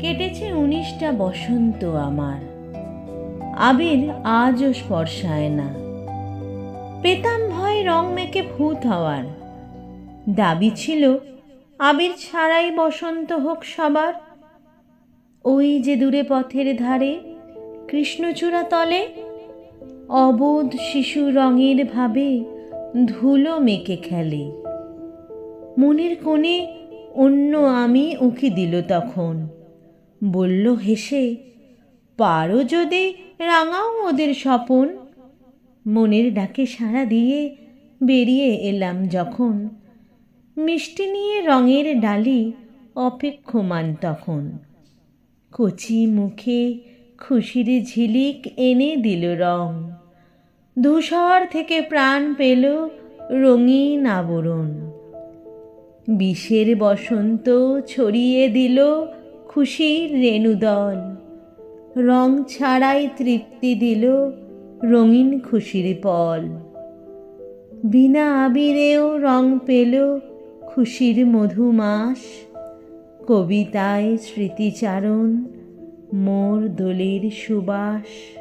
কেটেছে উনিশটা বসন্ত আমার। আবির আজও স্পর্শায় না। পেতাম ভয় রং মেখে ভূত হওয়ার। দাবি ছিল, আবির ছাড়াই বসন্ত হোক সবার। ওই যে দূরে পথের ধারে, কৃষ্ণচূড়া তলে, অবোধ শিশু রঙের ভাবে ধুলো মেকে খেলে। মনের কোণে অন্য আমি উঁকি দিল তখন। বলল হেসে পারো যদি রাঙাও ওদের স্বপন? মনের ডাকে সাড়া দিয়ে বেরিয়ে এলাম যখন। মিষ্টি নিয়ে রঙের ডালি অপেক্ষমান তখন। কচি মুখে খুশির ঝিলিক এনে দিল রং। ধূসর থেকে প্রাণ পেল রঙিন আবরণ। বিষের বসন্ত ছড়িয়ে দিল খুশির রেণুদল রং ছাড়াই তৃপ্তি দিল রঙিন খুশির পল। বিনা আবিরেও রং পেল খুশির মধুমাস। কবিতায় স্মৃতিচারণ, মোর দোলের সুবাস।